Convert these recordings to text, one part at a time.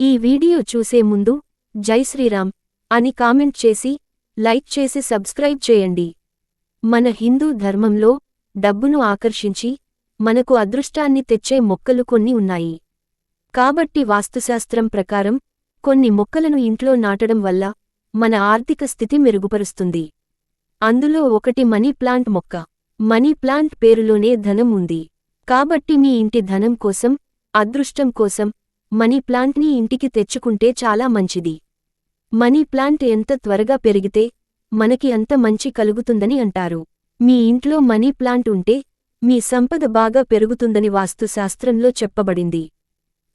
ఈ వీడియో చూసే ముందు జై శ్రీరామ్ అని కామెంట్ చేసి లైక్ చేసి సబ్స్క్రైబ్ చేయండి. మన హిందూ ధర్మంలో డబ్బును ఆకర్షించి మనకు అదృష్టాన్ని తెచ్చే మొక్కలు కొన్ని ఉన్నాయి. కాబట్టి వాస్తుశాస్త్రం ప్రకారం కొన్ని మొక్కలను ఇంట్లో నాటడం వల్ల మన ఆర్థిక స్థితి మెరుగుపరుస్తుంది. అందులో ఒకటి మనీ ప్లాంట్ మొక్క. మనీ ప్లాంట్ పేరులోనే ధనం ఉంది. కాబట్టి మీ ఇంటి ధనం కోసం అదృష్టం కోసం మనీ ప్లాంట్ని ఇంటికి తెచ్చుకుంటే చాలా మంచిది. మనీ ప్లాంట్ ఎంత త్వరగా పెరిగితే మనకి అంత మంచి కలుగుతుందని అంటారు. మీ ఇంట్లో మనీ ప్లాంట్ ఉంటే మీ సంపద బాగా పెరుగుతుందని వాస్తుశాస్త్రంలో చెప్పబడింది.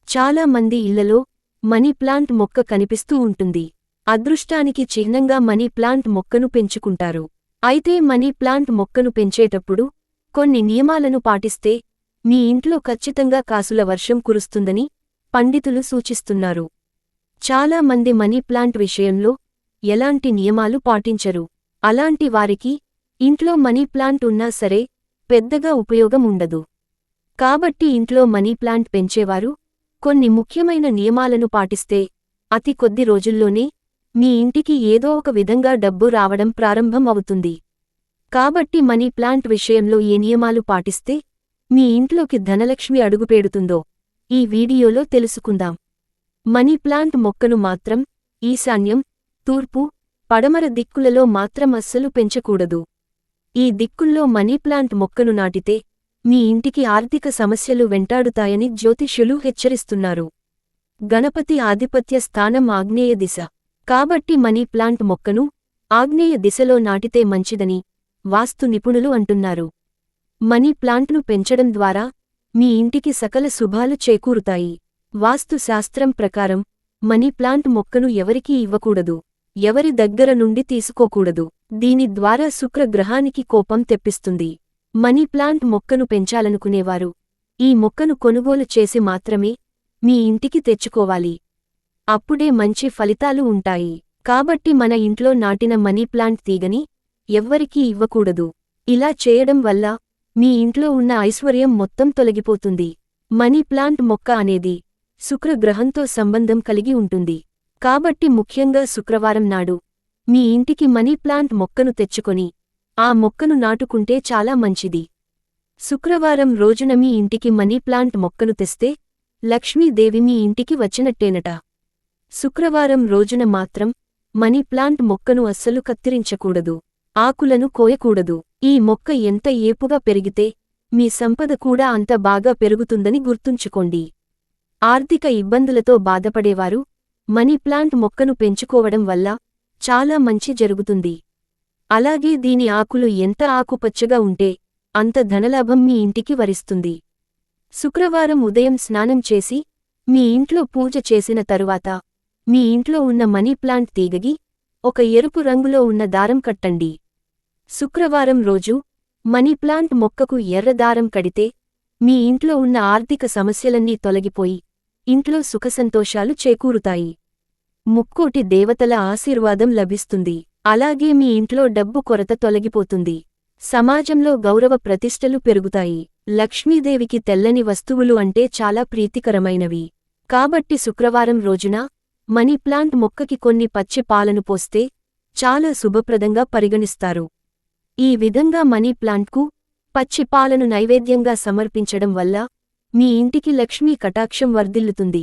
చాలా మంది ఇళ్ళలో మనీ ప్లాంట్ మొక్క కనిపిస్తూ ఉంటుంది. అదృష్టానికి చిహ్నంగా మనీ ప్లాంట్ మొక్కను పెంచుకుంటారు. అయితే మనీ ప్లాంట్ మొక్కను పెంచేటప్పుడు కొన్ని నియమాలను పాటిస్తే మీ ఇంట్లో ఖచ్చితంగా కాసుల వర్షం కురుస్తుందని పండితులు సూచిస్తున్నారు. చాలా మంది మనీ ప్లాంట్ విషయంలో ఎలాంటి నియమాలు పాటించరు. అలాంటి వారికి ఇంట్లో మనీ ప్లాంట్ ఉన్నా సరే పెద్దగా ఉపయోగం ఉండదు. కాబట్టి ఇంట్లో మనీ ప్లాంట్ పెంచేవారు కొన్ని ముఖ్యమైన నియమాలను పాటిస్తే అతి కొద్ది రోజుల్లోనే మీ ఇంటికి ఏదో ఒక విధంగా డబ్బు రావడం ప్రారంభం అవుతుంది కాబట్టి మనీ ప్లాంట్ విషయంలో ఏ నియమాలు పాటిస్తే మీ ఇంట్లోకి ధనలక్ష్మి అడుగుపేడుతుందో ఈ వీడియోలో తెలుసుకుందాం. మనీ ప్లాంట్ మొక్కను మాత్రం ఈశాన్యం తూర్పు పడమర దిక్కులలో మాత్రం అస్సలు పెంచకూడదు. ఈ దిక్కుల్లో మనీ ప్లాంట్ మొక్కను నాటితే మీ ఇంటికి ఆర్థిక సమస్యలు వెంటాడుతాయని జ్యోతిష్యులు హెచ్చరిస్తున్నారు. గణపతి ఆధిపత్య స్థానం ఆగ్నేయ దిశ. కాబట్టి మనీ ప్లాంట్ మొక్కను ఆగ్నేయ దిశలో నాటితే మంచిదని వాస్తు నిపుణులు అంటున్నారు. మనీ ప్లాంట్ను పెంచడం ద్వారా మీ ఇంటికి సకల శుభాలు చేకూరుతాయి. వాస్తు శాస్త్రం ప్రకారం మనీ ప్లాంట్ మొక్కను ఎవరికీ ఇవ్వకూడదు. ఎవరి దగ్గర నుండి తీసుకోకూడదు. దీని ద్వారా శుక్ర గ్రహానికి కోపం తెప్పిస్తుంది. మనీ ప్లాంట్ మొక్కను పెంచాలనుకునేవారు. ఈ మొక్కను కొనుగోలు చేసి మాత్రమే మీ ఇంటికి తెచ్చుకోవాలి. అప్పుడే మంచి ఫలితాలు ఉంటాయి. కాబట్టి మన ఇంట్లో నాటిన మనీ ప్లాంట్ తీగని ఎవ్వరికీ ఇవ్వకూడదు. ఇలా చేయడం వల్ల మీ ఇంట్లో ఉన్న ఐశ్వర్యం మొత్తం తొలగిపోతుంది. మనీ ప్లాంట్ మొక్క అనేది శుక్రగ్రహంతో సంబంధం కలిగి ఉంటుంది. కాబట్టి ముఖ్యంగా శుక్రవారం నాడు మీ ఇంటికి మనీ ప్లాంట్ మొక్కను తెచ్చుకొని ఆ మొక్కను నాటుకుంటే చాలా మంచిది. శుక్రవారం రోజున మీ ఇంటికి మనీ ప్లాంట్ మొక్కను తెస్తే లక్ష్మీదేవి మీ ఇంటికి వచ్చినట్టేనట. శుక్రవారం రోజున మాత్రం మనీ ప్లాంట్ మొక్కను అస్సలు కత్తిరించకూడదు. ఆకులను కోయకూడదు. ఈ మొక్క ఎంత ఏపుగా పెరిగితే మీ సంపద కూడా అంత బాగా పెరుగుతుందని గుర్తుంచుకోండి. ఆర్థిక ఇబ్బందులతో బాధపడేవారు మనీ ప్లాంట్ మొక్కను పెంచుకోవడం వల్ల చాలా మంచి జరుగుతుంది. అలాగే దీని ఆకులు ఎంత ఆకుపచ్చగా ఉంటే అంత ధనలాభం మీ ఇంటికి వరిస్తుంది. శుక్రవారం ఉదయం స్నానం చేసి మీ ఇంట్లో పూజ చేసిన తరువాత మీ ఇంట్లో ఉన్న మనీ ప్లాంట్ తీగగి ఒక ఎరుపు రంగులో ఉన్న దారం కట్టండి. శుక్రవారం రోజు మనీప్లాంట్ మొక్కకు ఎర్రదారం కడితే మీ ఇంట్లో ఉన్న ఆర్థిక సమస్యలన్నీ తొలగిపోయి ఇంట్లో సుఖసంతోషాలు చేకూరుతాయి. ముక్కోటి దేవతల ఆశీర్వాదం లభిస్తుంది. అలాగే మీ ఇంట్లో డబ్బు కొరత తొలగిపోతుంది. సమాజంలో గౌరవ ప్రతిష్టలు పెరుగుతాయి. లక్ష్మీదేవికి తెల్లని వస్తువులు అంటే చాలా ప్రీతికరమైనవి. కాబట్టి శుక్రవారం రోజున మనీ ప్లాంట్ మొక్కకి కొన్ని పచ్చి పాలను పోస్తే చాలా శుభప్రదంగా పరిగణిస్తారు. ఈ విధంగా మనీ ప్లాంట్కు పచ్చిపాలను నైవేద్యంగా సమర్పించడం వల్ల మీ ఇంటికి లక్ష్మీ కటాక్షం వర్ధిల్లుతుంది.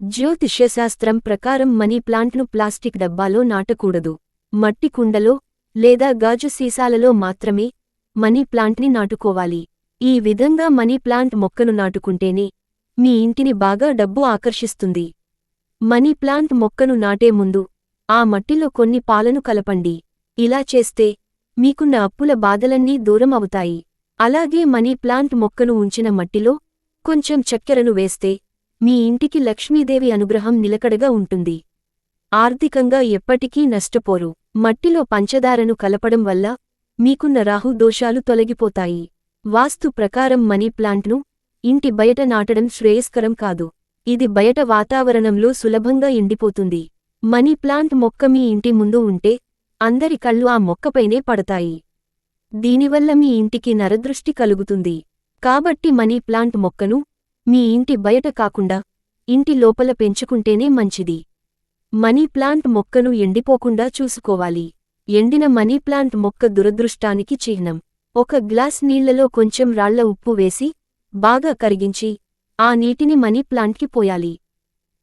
జ్యోతిష్యశాస్త్రం ప్రకారం మనీ ప్లాంట్ను ప్లాస్టిక్ డబ్బాలో నాటకూడదు. మట్టి కుండలో లేదా గాజు సీసాలలో మాత్రమే మనీ ప్లాంట్ని నాటుకోవాలి. ఈ విధంగా మనీ ప్లాంట్ మొక్కను నాటుకుంటేనే మీ ఇంటిని బాగా డబ్బు ఆకర్షిస్తుంది. మనీ ప్లాంట్ మొక్కను నాటే ముందు ఆ మట్టిలో కొన్ని పాలను కలపండి. ఇలా చేస్తే మీకున్న అప్పుల బాధలన్నీ దూరం అవుతాయి. అలాగే మనీ ప్లాంట్ మొక్కను ఉంచిన మట్టిలో కొంచెం చక్కెరను వేస్తే మీ ఇంటికి లక్ష్మీదేవి అనుగ్రహం నిలకడగా ఉంటుంది. ఆర్థికంగా ఎప్పటికీ నష్టపోరు. మట్టిలో పంచదారను కలపడం వల్ల మీకున్న రాహు దోషాలు తొలగిపోతాయి. వాస్తు ప్రకారం మనీ ప్లాంట్ను ఇంటి బయట నాటడం శ్రేయస్కరం కాదు. ఇది బయట వాతావరణంలో సులభంగా ఎండిపోతుంది. మనీ ప్లాంట్ మొక్క మీ ఇంటి ముందు ఉంటే అందరి కళ్ళు ఆ మొక్కపైనే పడతాయి. దీనివల్ల మీ ఇంటికి నరదృష్టి కలుగుతుంది. కాబట్టి మనీ ప్లాంట్ మొక్కను మీ ఇంటి బయట కాకుండా ఇంటి లోపల పెంచుకుంటేనే మంచిది. మనీ ప్లాంట్ మొక్కను ఎండిపోకుండా చూసుకోవాలి. ఎండిన మనీ ప్లాంట్ మొక్క దురదృష్టానికి చిహ్నం. ఒక గ్లాస్ నీళ్ళలో కొంచెం రాళ్ళ ఉప్పు వేసి బాగా కరిగించి ఆ నీటిని మనీ ప్లాంట్కి పోయాలి.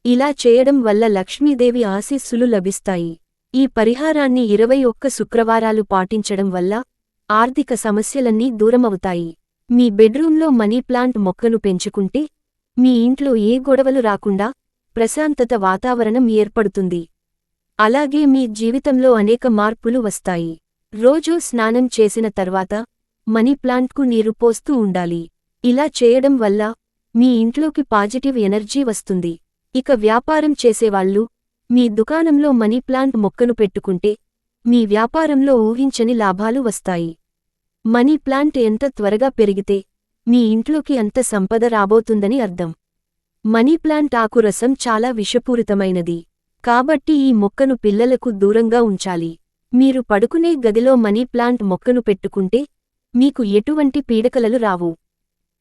ఇలా చేయడం వల్ల లక్ష్మీదేవి ఆశీస్సులు లభిస్తాయి. ఈ పరిహారాన్ని ఇరవై ఒక్క శుక్రవారాలు పాటించడం వల్ల ఆర్థిక సమస్యలన్నీ దూరమవుతాయి. మీ బెడ్రూంలో మనీ ప్లాంట్ మొక్కను పెంచుకుంటే మీ ఇంట్లో ఏ గొడవలు రాకుండా ప్రశాంతత వాతావరణం ఏర్పడుతుంది. అలాగే మీ జీవితంలో అనేక మార్పులు వస్తాయి. రోజూ స్నానం చేసిన తర్వాత మనీ ప్లాంట్కు నీరు పోస్తూ ఉండాలి. ఇలా చేయడం వల్ల మీ ఇంట్లోకి పాజిటివ్ ఎనర్జీ వస్తుంది. ఇక వ్యాపారం చేసేవాళ్ళు మీ దుకాణంలో మనీ ప్లాంట్ మొక్కను పెట్టుకుంటే మీ వ్యాపారంలో ఊహించని లాభాలు వస్తాయి. మనీ ప్లాంట్ ఎంత త్వరగా పెరిగితే మీ ఇంట్లోకి అంత సంపద రాబోతుందని అర్థం. మనీ ప్లాంట్ ఆకురసం చాలా విషపూరితమైనది. కాబట్టి ఈ మొక్కను పిల్లలకు దూరంగా ఉంచాలి. మీరు పడుకునే గదిలో మనీ ప్లాంట్ మొక్కను పెట్టుకుంటే మీకు ఎటువంటి పీడకలలు రావు.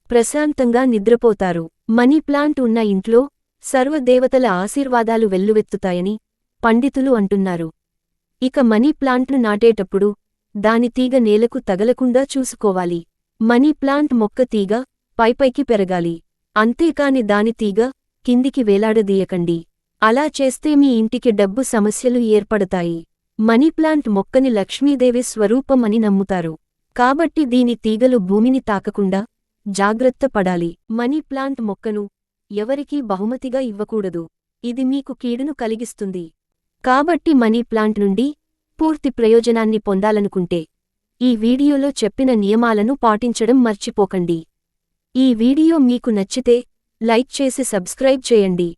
ప్రశాంతంగా నిద్రపోతారు. మనీ ప్లాంట్ ఉన్న ఇంట్లో సర్వదేవతల ఆశీర్వాదాలు వెల్లువెత్తుతాయని పండితులు అంటున్నారు. ఇక మనీ ప్లాంట్ను నాటేటప్పుడు దాని తీగ నేలకు తగలకుండా చూసుకోవాలి. మనీ ప్లాంట్ మొక్క తీగ పైపైకి పెరగాలి. అంతేకాని దాని తీగ కిందికి వేలాడదీయకండి. అలా చేస్తే మీ ఇంటికి డబ్బు సమస్యలు ఏర్పడతాయి. మనీ ప్లాంట్ మొక్కని లక్ష్మీదేవి స్వరూపం అని నమ్ముతారు. కాబట్టి దీని తీగలు భూమిని తాకకుండా జాగ్రత్త పడాలి. మనీ ప్లాంట్ మొక్కను ఎవరికీ బహుమతిగా ఇవ్వకూడదు. ఇది మీకు కీడును కలిగిస్తుంది. కాబట్టి మనీ ప్లాంట్ నుండి పూర్తి ప్రయోజనాన్ని పొందాలనుకుంటే ఈ వీడియోలో చెప్పిన నియమాలను పాటించడం మర్చిపోకండి. ఈ వీడియో మీకు నచ్చితే లైక్ చేసి సబ్స్క్రైబ్ చేయండి.